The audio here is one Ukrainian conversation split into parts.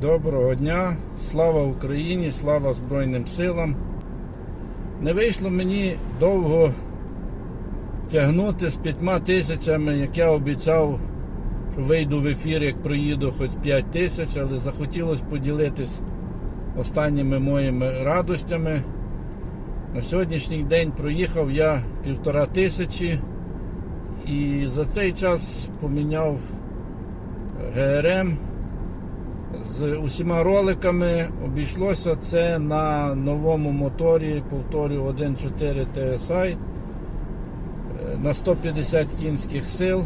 Доброго дня, слава Україні, слава Збройним силам. Не вийшло мені довго тягнути з п'ятьма тисячами, як я обіцяв, що вийду в ефір, як проїду хоч 5 тисяч, але захотілося поділитись останніми моїми радостями. На сьогоднішній день проїхав я півтора тисячі і за цей час поміняв ГРМ з усіма роликами обійшлося це на новому моторі, повторю 1.4 TSI е, на 150 кінських сил е,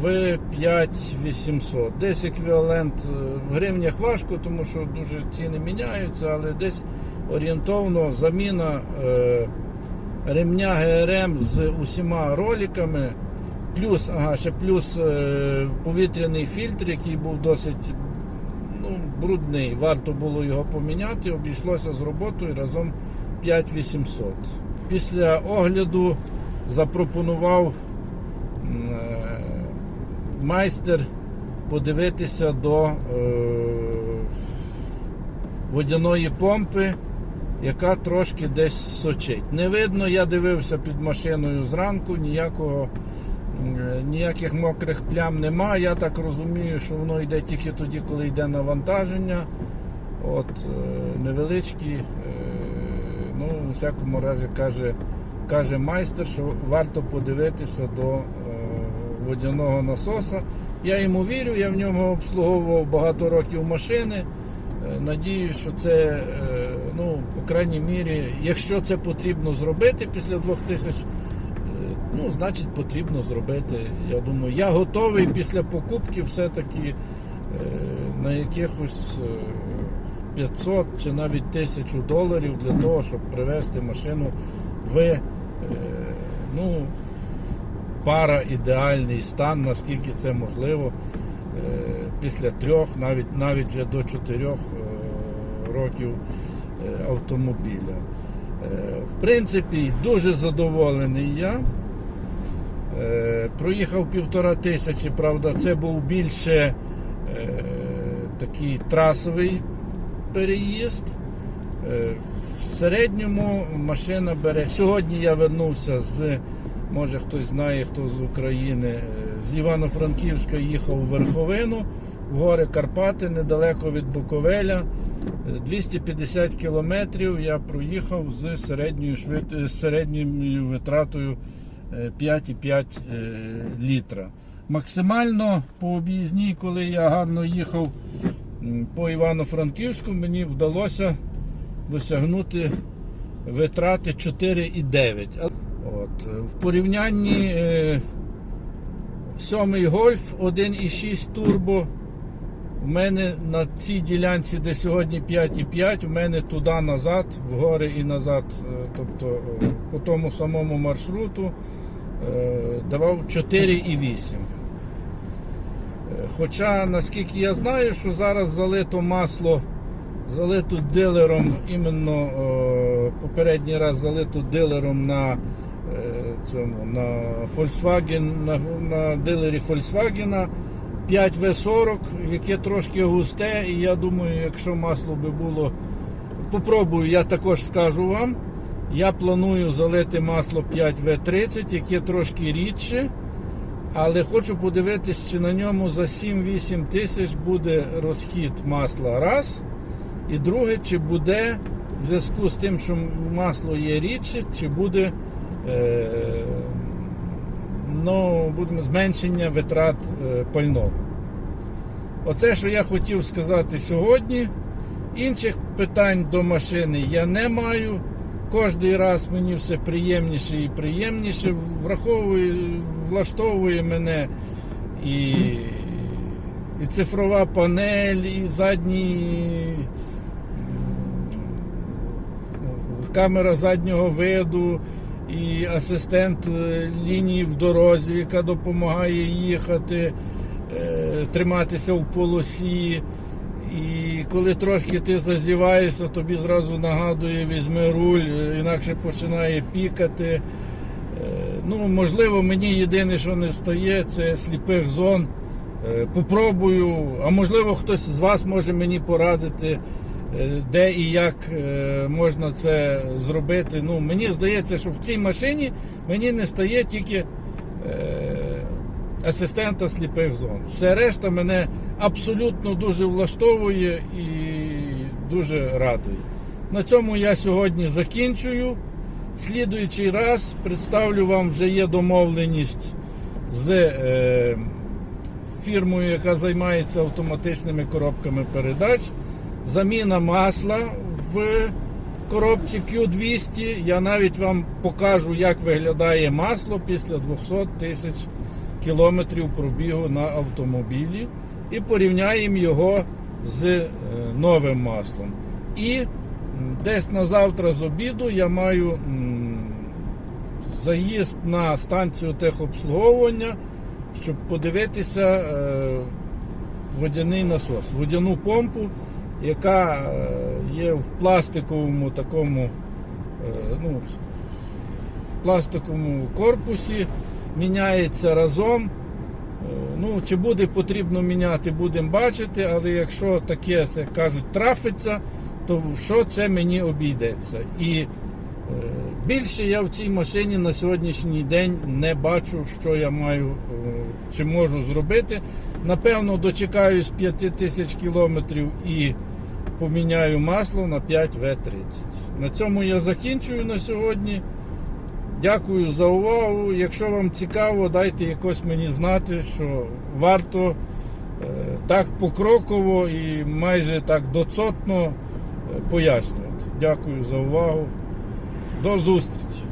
в 5800. Десь еквівалент е, в гривнях важко, тому що дуже ціни міняються, але десь орієнтовно заміна ремня ГРМ з усіма роликами. Плюс, ага, ще плюс е, повітряний фільтр, який був досить ну, брудний. Варто було його поміняти. Обійшлося з роботою разом 5800. Після огляду запропонував е, майстер подивитися до е, водяної помпи, яка трошки десь сочить. Не видно, я дивився під машиною зранку, ніякого. Е, Ніяких мокрих плям нема. Я так розумію, що воно йде тільки тоді, коли йде навантаження. От, е, невеличкі, е, ну, у всякому разі каже, каже майстер, що варто подивитися до водяного насоса. Я йому вірю, я в ньому обслуговував багато років машини. Надію, що це, ну, по крайній мірі, якщо це потрібно зробити після 2000 Ну, значить, потрібно зробити. Я думаю, я готовий після покупки все-таки е, на якихось е, 500 чи навіть 1000 доларів для того, щоб привезти машину в е, ну, пара ідеальний стан, наскільки це можливо, е, після трьох, навіть навіть вже до чотирьох е, років е, автомобіля. Е, В принципі, дуже задоволений я. Е, Проїхав півтора тисячі, правда, це був більше е, такий трасовий переїзд. Е, в середньому машина бере. Сьогодні я вернувся з, може хтось знає, хто з України, з Івано-Франківська їхав у Верховину, в гори Карпати, недалеко від Буковеля. Е, 250 кілометрів я проїхав з середньою, швид... з середньою витратою 5,5 е, літра. Максимально по об'їзній, коли я гарно їхав по Івано-Франківську, мені вдалося досягнути витрати 4,9. От. е, В порівнянні е, сьомий гольф 1,6 турбо. У мене на цій ділянці, де сьогодні 5,5, у мене туди назад, в гори і назад, е, тобто е, по тому самому маршруту е, давав 4,8. Е, Хоча, наскільки я знаю, що зараз залито масло, залито дилером, іменно е, попередній раз залито дилером на, е, цьому, на Volkswagen, на, на дилері Volkswagen 5В40, яке трошки густе, і я думаю, якщо масло би було. Попробую, я також скажу вам. Я планую залити масло 5В30, яке трошки рідше. Але хочу подивитись, чи на ньому за 7-8 тисяч буде розхід масла раз. І друге, чи буде в зв'язку з тим, що масло є рідше, чи буде е, ну, будемо, зменшення витрат е, пального. Оце, що я хотів сказати сьогодні. Інших питань до машини я не маю. Кожний раз мені все приємніше і приємніше. Враховує, влаштовує мене і, і цифрова панель, і задній камера заднього виду, і асистент е, лінії в дорозі, яка допомагає їхати, е, триматися в полосі. І коли трошки ти зазіваєшся, тобі зразу нагадує, візьми руль, е, інакше починає пікати. Е, Ну, можливо, мені єдине, що не стає, це сліпих зон Е, Попробую, а можливо, хтось з вас може мені порадити, де і як можна це зробити. Ну, мені здається, що в цій машині мені не стає тільки асистента сліпих зон. Все решта мене абсолютно дуже влаштовує і дуже радує. На цьому я сьогодні закінчую. Слідуючий раз представлю вам вже є домовленість з е, фірмою, яка займається автоматичними коробками передач. Заміна масла в коробці Q200. Я навіть вам покажу, як виглядає масло після 200 тисяч кілометрів пробігу на автомобілі. І порівняємо його з е, новим маслом. І десь на завтра з обіду я маю заїзд на станцію техобслуговування, щоб подивитися е, водяний насос, водяну помпу, яка е, є в пластиковому такому, ну, пластиковому корпусі, міняється разом. Е, Ну, чи буде потрібно міняти, будемо бачити, але якщо таке, це кажуть, трафиться, то в що це мені обійдеться? І е, більше я в цій машині на сьогоднішній день не бачу, що я маю е, чи можу зробити. Напевно, дочекаюсь 5 тисяч кілометрів і поміняю масло на 5В30. На цьому я закінчую на сьогодні. Дякую за увагу. Якщо вам цікаво, дайте якось мені знати, що варто е, так покроково і майже так доцотно е, пояснювати. Дякую за увагу. До зустрічі!